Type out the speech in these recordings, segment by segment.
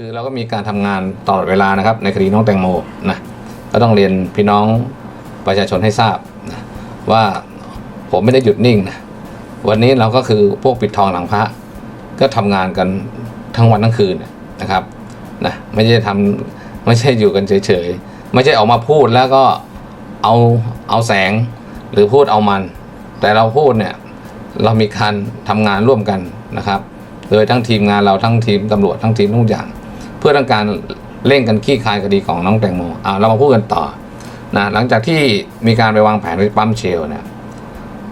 คือเราก็มีการทำงานตลอดเวลานะครับ ในคดีน้องแตงโมนะก็ต้องเรียนพี่น้องประชาชนให้ทราบนะว่าผมไม่ได้หยุดนิ่งนะวันนี้เราก็คือพวกปิดทองหลังพระ ก็ทำงานกันทั้งวันทั้งคืนนะครับนะไม่ใช่ทำไม่ใช่อยู่กันเฉยๆ ไม่ใช่ออกมาพูดแล้วก็เอาเอาแสงหรือพูดเอามัน แต่เราพูดเนี่ยเรามีการทำงานร่วมกันนะครับ โดยทั้งทีมงานเราทั้งทีมตำรวจทั้งทีมทุกอย่าง เพื่อต้องการเร่งกันขี้คายคดีของน้องแตงโมอ่าเรามาพูดกันต่อนะหลังจากที่มีการไปวางแผนไว้ปั๊มเชลเนี่ย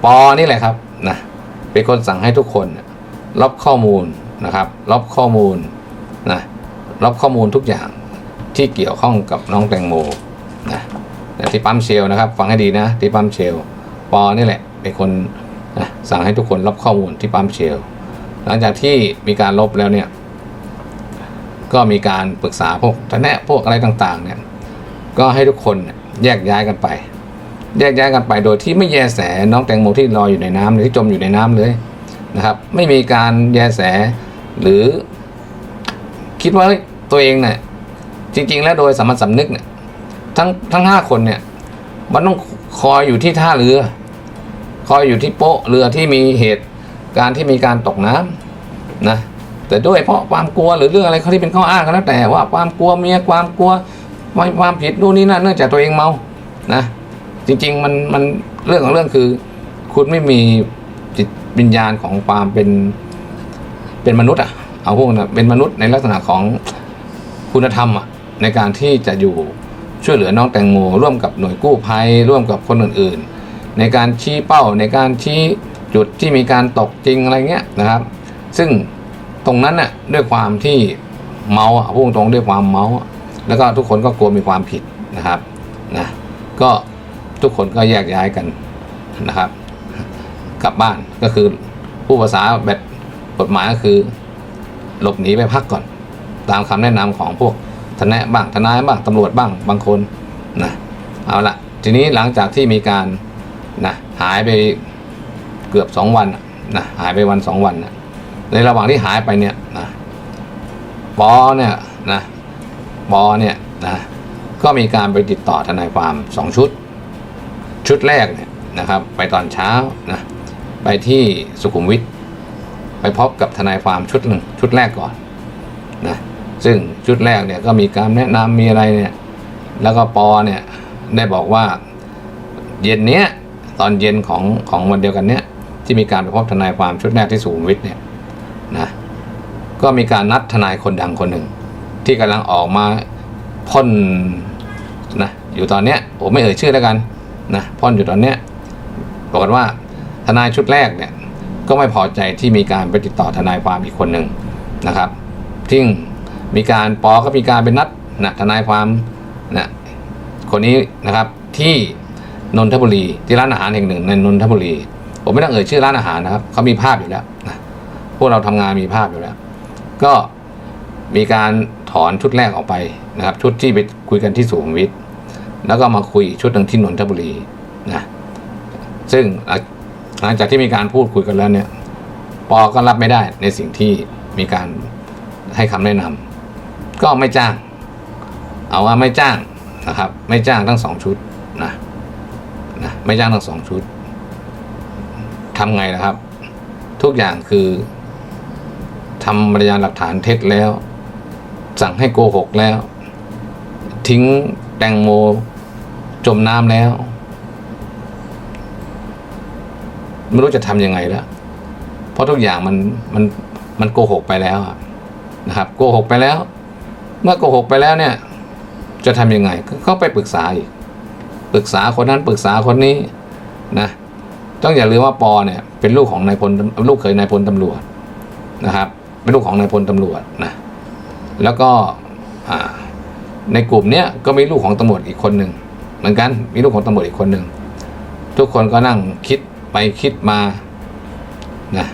ปอนี่แหละครับนะเป็นคนสั่งให้ทุกคนเนี่ยรับข้อมูลนะครับรับข้อมูลนะรับข้อมูลทุกอย่างที่เกี่ยวข้องกับน้องแตงโมนะที่ปั๊มเชลนะครับ ฟังให้ดีนะ ที่ปั๊มเชลปอนี่แหละเป็นคนนะสั่งให้ทุกคนรับข้อมูลที่ปั๊มเชลหลังจากที่มีการลบแล้วเนี่ย ก็มีการปรึกษาพวกทนายพวกอะไรต่างๆเนี่ยก็ให้ทุกคนแยกย้ายกันไป แยกย้ายกันไปโดยที่ไม่แยแสน้องแตงโมที่ลอยอยู่ในน้ำหรือที่จมอยู่ในน้ำเลยนะครับไม่มีการแยแสหรือคิดว่าตัวเองเนี่ยจริง ๆ แล้วโดยสามัญสำนึกเนี่ยทั้งทั้งห้าคนเนี่ยมันต้องคอยอยู่ที่ท่าเรือ คอยอยู่ที่โป๊ะเรือที่มีเหตุการณ์ที่มีการตกน้ำนะ แต่ด้วยเพราะความกลัวหรือเรื่องอะไรเขาที่เป็นข้ออ้างก็แล้วแต่ว่าความกลัวเมียความกลัวไม่ความผิดนู่นนี่นั่นเนื่องจากตัวเองเมานะ จริง ๆ มันมันเรื่องของเรื่องคือ คุณไม่มีจิตวิญญาณของความเป็นเป็นมนุษย์อะเอาพวกนั้นเป็นมนุษย์ในลักษณะของคุณธรรมอะในการที่จะอยู่ช่วยเหลือน้องแตงโม ร่วมกับหน่วยกู้ภัยร่วมกับคนอื่น ๆ ในการชี้เป้าในการชี้จุดที่มีการตกจริงอะไรเงี้ยนะครับ ซึ่ง ตรงนั้นน่ะด้วยความที่เมาอะพูดตรงด้วยความเมาแล้วก็ทุกคนก็กลัวมีความผิดนะครับนะก็ทุกคนก็แยกย้ายกันนะครับ กลับบ้านก็คือผู้ภาษาแบบกฎหมายก็คือ หลบหนีไปพักก่อน ตามคำแนะนำของพวกทนายบ้างทนายบ้างตำรวจบ้างบางคนนะเอาละทีนี้หลังจากที่มีการนะหายไปเกือบสองวันนะนะหายไปวันสองวันนะ ในระหว่างที่หายไปเนี่ยนะปอเนี่ยนะปอเนี่ยนะก็มีการไปติดต่อทนายความสองชุด ชุดแรกเนี่ยนะครับ ไปตอนเช้านะไปที่สุขุมวิทไปพบกับทนายความชุดหนึ่งชุดแรกก่อนนะซึ่งชุดแรกเนี่ยก็มีการแนะนำมีอะไรเนี่ยแล้วก็ปอเนี่ยได้บอกว่าเย็นเนี้ยตอนเย็นของของวันเดียวกันเนี้ยที่มีการไปพบทนายความชุดแรกที่สุขุมวิทเนี่ย นะก็มีการนัดทนายคนดังคนหนึ่ง ที่กำลังออกมาพ่นนะอยู่ตอนเนี้ยผมไม่เอ่ยชื่อแล้วกันนะพ่นอยู่ตอนเนี้ยบอกกันว่าทนายชุดแรกเนี่ยก็ไม่พอใจที่มีการไปติดต่อทนายความอีกคนหนึ่งนะครับซึ่งมีการปอก็มีการเป็นนัดนะทนายความนะคนนี้นะครับที่นนทบุรีที่ร้านอาหารแห่งหนึ่งในนนทบุรี ผมไม่ต้องเอ่ยชื่อร้านอาหารนะครับเขามีภาพอยู่แล้วนะ พวกเราทำงานมีภาพอยู่แล้ว ก็มีการถอนชุดแรกออกไปนะครับ ชุดที่ไปคุยกันที่สุขุมวิทแล้วก็มาคุยชุดหนึ่งที่นนทบุรีนะซึ่งหลังจากที่มีการพูดคุยกันแล้วเนี่ยปอก็รับไม่ได้ในสิ่งที่มีการให้คำแนะนำก็ไม่จ้าง เอาว่าไม่จ้างนะครับ ไม่จ้างทั้งสองชุดนะนะไม่จ้างทั้งสองชุดทำไงนะครับ ทุกอย่างคือ ทำพยานหลักฐานเท็จแล้ว สั่งให้โกหกแล้ว ทิ้งแตงโมจมน้ำแล้ว ไม่รู้จะทำยังไงแล้ว เพราะทุกอย่างมันมันมันโกหกไปแล้วนะครับโกหกไปแล้ว เมื่อโกหกไปแล้วเนี่ย จะทำยังไงก็ก็ไปปรึกษาอีกปรึกษาคนนั้นปรึกษาคนนี้นะต้องอย่าลืมว่าปอเนี่ยเป็นลูกของนายพลลูกเคยนายพลตำรวจนะครับ เป็นลูกของนายพลตำรวจนะแล้วก็ในกลุ่มเนี้ยก็มีลูกของตำรวจอีกคนหนึ่งเหมือนกันมีลูกของตำรวจอีกคนหนึ่งทุกคนก็นั่งคิดไปคิดมานะ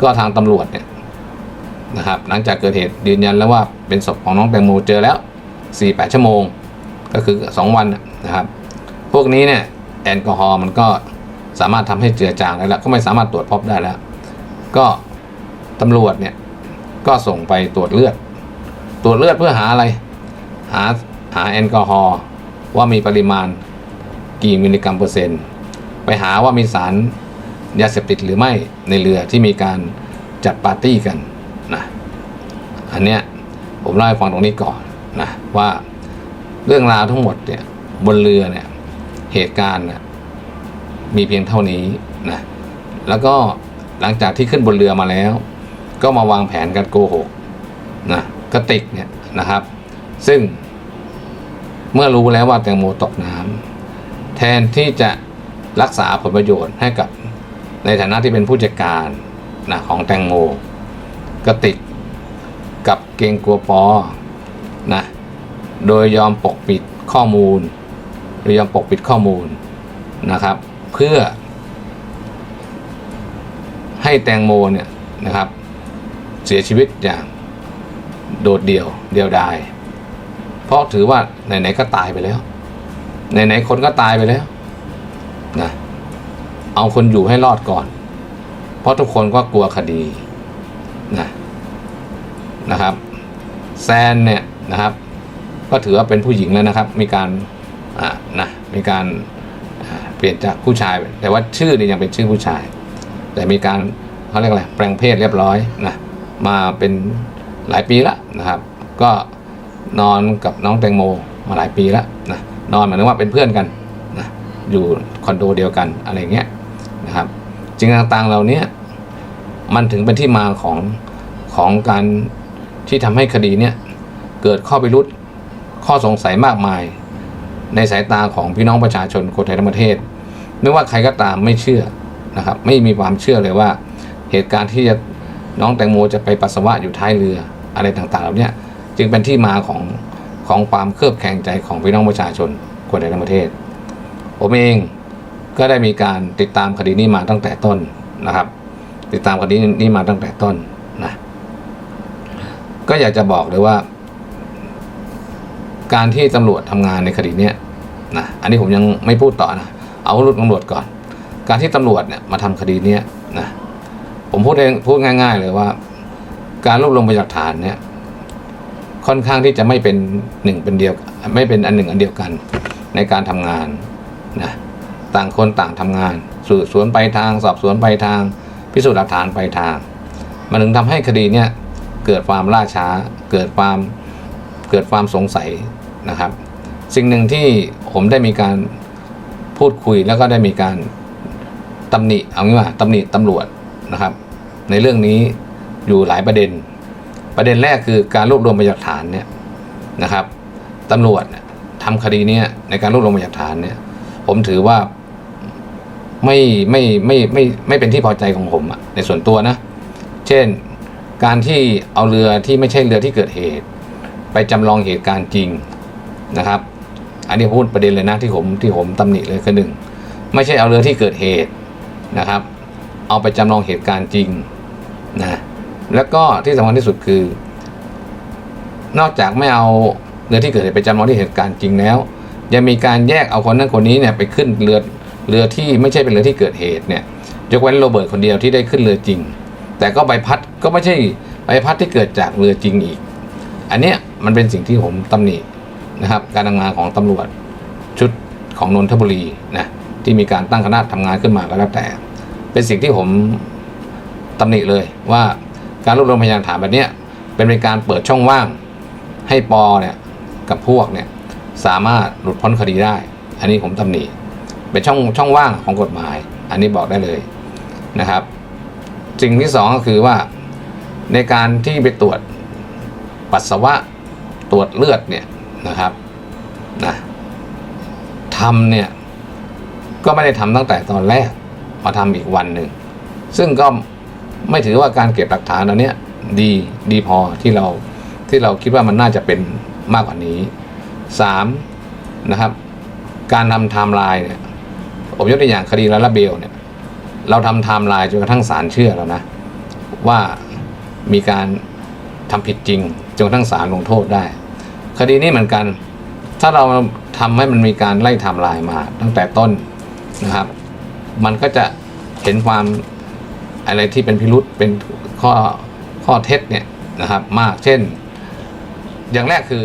ก็ทางตำรวจเนี่ยนะครับหลังจากเกิดเหตุยืนยันแล้วว่าเป็นศพของน้องแตงโมเจอแล้วสี่แปดชั่วโมง ก็คือสองวันนะนะครับ พวกนี้เนี่ยแอลกอฮอล์มันก็สามารถทำให้เจือจางได้แล้ว ก็ไม่สามารถตรวจพบได้แล้ว ก็ตำรวจเนี่ย ก็ส่งไปตรวจเลือด ตรวจเลือดเพื่อหาอะไร หาหาแอลกอฮอล์ว่ามีปริมาณกี่มิลลิกรัมเปอร์เซ็นต์ ไปหาว่ามีสารยาเสพติดหรือไม่ในเรือที่มีการจัดปาร์ตี้กันนะอันเนี้ยผมเล่าให้ฟังตรงนี้ก่อนนะว่าเรื่องราวทั้งหมดเนี่ยบนเรือเนี่ยเหตุการณ์นะมีเพียงเท่านี้นะแล้วก็หลังจากที่ขึ้นบนเรือมาแล้ว ก็มาวางแผนกันโกหกนะกระติกเนี่ยนะครับ ซึ่งเมื่อรู้แล้วว่าแตงโมตกน้ำแทนที่จะรักษาผลประโยชน์ให้กับในฐานะที่เป็นผู้จัดการนะของแตงโมกระติกกับเกงกัวปอนะโดยยอมปกปิดข้อมูล โดยยอมปกปิดข้อมูลนะครับ เพื่อให้แตงโมเนี่ยนะครับ เสียชีวิตอย่างโดดเดี่ยวเดียวดาย เพราะถือว่าไหนๆก็ตายไปแล้วไหนๆคนก็ตายไปแล้วนะเอาคนอยู่ให้รอดก่อน เพราะทุกคนก็กลัวคดีนะนะครับ แซนเนี่ยนะครับ ก็ถือว่าเป็นผู้หญิงแล้วนะครับ มีการอ่านะมีการเปลี่ยนจากผู้ชาย แต่ว่าชื่อนี่ยังเป็นชื่อผู้ชาย แต่มีการเขาเรียกอะไรแปลงเพศเรียบร้อยนะ มาเป็นหลายปีแล้วนะครับ ก็นอนกับน้องแตงโมมาหลายปีแล้วนะนอนหมายถึงว่าเป็นเพื่อนกันนะอยู่คอนโดเดียวกันอะไรเงี้ยนะครับจริงต่างๆเหล่านี้มันถึงเป็นที่มาของของการที่ทำให้คดีเนี้ยเกิดข้อพิรุษข้อสงสัยมากมาย ในสายตาของพี่น้องประชาชนคนไทยทั้งประเทศ ไม่ว่าใครก็ตามไม่เชื่อนะครับ ไม่มีความเชื่อเลยว่าเหตุการณ์ที่จะ น้องแตงโมจะไปปัสสาวะอยู่ท้ายเรืออะไรต่างๆเหล่านี้จึงเป็นที่มาของของความเครือบแคลงใจของพี่น้องประชาชนคนไทยทั้งประเทศ ผมเองก็ได้มีการติดตามคดีนี้มาตั้งแต่ต้นนะครับ ติดตามคดีนี้มาตั้งแต่ต้นนะก็อยากจะบอกเลยว่า การที่ตำรวจทำงานในคดีนี้นะอันนี้ผมยังไม่พูดต่อนะเอารุ่นตำรวจก่อน การที่ตำรวจเนี่ยมาทำคดีนี้นะ ผมพูดเองพูดง่าย ๆ เลยว่า การรวบรวมพยานหลักฐานเนี่ย ค่อนข้างที่จะไม่เป็นหนึ่งเป็นเดียว ไม่เป็นอันหนึ่งอันเดียวกันในการทำงานนะต่างคนต่างทำงาน สืบสวนไปทาง สอบสวนไปทาง พิสูจน์หลักฐานไปทาง มันถึงทำให้คดีเนี่ยเกิดความล่าช้า เกิดความเกิดความสงสัยนะครับ สิ่งหนึ่งที่ผมได้มีการพูดคุยแล้วก็ได้มีการตำหนิเอางี้ว่าตำหนิตำรวจนะครับ ในเรื่องนี้อยู่หลายประเด็น ประเด็นแรกคือการรวบรวมพยานหลักฐานเนี่ยนะครับตำรวจเนี่ยทำคดีเนี้ยในการรวบรวมพยานหลักฐานเนี่ย ผมถือว่าไม่ไม่ไม่ไม่ไม่เป็นที่พอใจของผมอะในส่วนตัวนะ เช่นการที่เอาเรือที่ไม่ใช่เรือที่เกิดเหตุ ไปจำลองเหตุการณ์จริงนะครับ อันนี้พูดประเด็นเลยนะที่ผมที่ผมตำหนิเลยคือหนึ่งไม่ใช่เอาเรือที่เกิดเหตุนะครับ เอาไปจำลองเหตุการณ์จริง นะแล้วก็ที่สำคัญที่สุดคือ นอกจากไม่เอาเรือที่เกิดเหตุไปจำลองที่เหตุการณ์จริงแล้ว ยังมีการแยกเอาคนนั้นคนนี้เนี่ยไปขึ้นเรือเรือที่ไม่ใช่เป็นเรือที่เกิดเหตุเนี่ยยกเว้นโรเบิร์ตคนเดียวที่ได้ขึ้นเรือจริง แต่ก็ใบพัดก็ไม่ใช่ใบพัดที่เกิดจากเรือจริงอีก อันเนี้ยมันเป็นสิ่งที่ผมตำหนินะครับ การทำงานของตำรวจชุดของนนทบุรีนะที่มีการตั้งคณะทำงานขึ้นมาก็แล้วแต่ เป็นสิ่งที่ผม ตำหนิเลยว่าการรวบรวมพยานฐานแบบนี้เป็นเป็นการเปิดช่องว่างให้ปอเนี่ยกับพวกเนี่ยสามารถหลุดพ้นคดีได้ อันนี้ผมตำหนิเป็นช่องช่องว่างของกฎหมาย อันนี้บอกได้เลยนะครับสิ่งที่สองก็คือว่าในการที่ไปตรวจปัสสาวะตรวจเลือดเนี่ยนะครับนะทำเนี่ยก็ไม่ได้ทำตั้งแต่ตอนแรกมาทำอีกวันหนึ่งซึ่งก็ ไม่ถือว่าการเก็บหลักฐานอันเนี้ยดีดีพอที่เราที่เราคิดว่ามันน่าจะเป็นมากกว่านี้สามนะครับ การทำไทม์ไลน์เนี่ยผมยกตัวอย่างคดีลาลาเบลเนี่ย เราทำไทม์ไลน์จนกระทั่งศาลเชื่อแล้วนะ ว่ามีการทำผิดจริงจนกระทั่งศาลลงโทษได้ คดีนี้เหมือนกัน ถ้าเราทำให้มันมีการไล่ไทม์ไลน์มาตั้งแต่ต้นนะครับ มันก็จะเห็นความ อะไรที่เป็นพิรุษเป็นข้อข้อเท็จเนี่ยนะครับมากเช่น อย่างแรกคือ